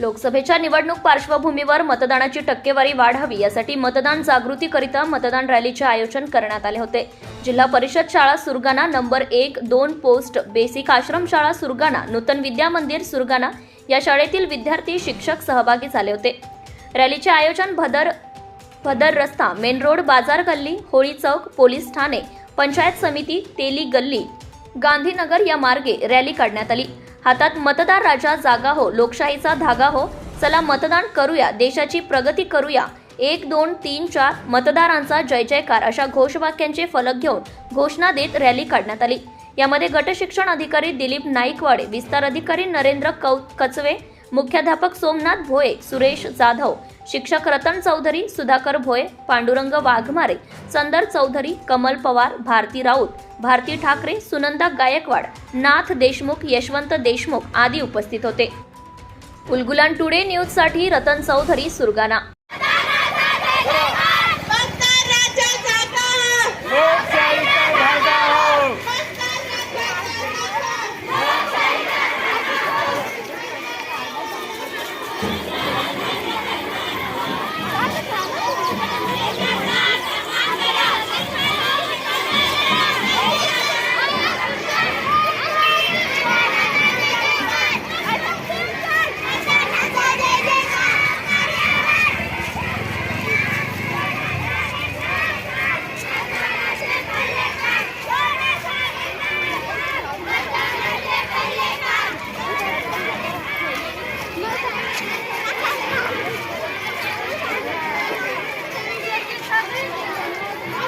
लोकसभेच्या निवडणूक पार्श्वभूमीवर मतदानाची टक्केवारी वाढावी यासाठी मतदान जागृतीकरिता मतदान रॅलीचे आयोजन करण्यात आले होते. जिल्हा परिषद शाळा सुरगाणा नंबर एक दोन पोस्ट बेसिक आश्रमशाळा सुरगाणा नूतन विद्या मंदिर सुरगाणा या शाळेतील विद्यार्थी शिक्षक सहभागी झाले होते. रॅलीचे आयोजन भदर भदर रस्ता मेन रोड बाजार गल्ली होळी चौक पोलीस ठाणे पंचायत समिती तेली गल्ली गांधीनगर या मार्गे रॅली काढण्यात आली. हातात मतदार राजा जागा हो लोकशाहीचा धागा हो. चला मतदान करूया देशाची प्रगती करूया. एक दोन तीन चार मतदारांचा जय जयकार अशा घोषवाक्यांचे फलक घेऊन घोषणा देत रॅली काढण्यात आली. यामध्ये गटशिक्षण अधिकारी दिलीप नाईकवाडे विस्तार अधिकारी नरेंद्र कौ कचवे मुख्याध्यापक सोमनाथ भोये सुरेश जाधव शिक्षक रतन चौधरी सुधाकर भोये पांडुरंग वाघमारे चंदर चौधरी कमल पवार भारती राऊत भारती ठाकरे सुनंदा गायकवाड नाथ देशमुख यशवंत देशमुख आदी उपस्थित होते. उलगुलान टुडे न्यूजसाठी रतन चौधरी सुरगाणा.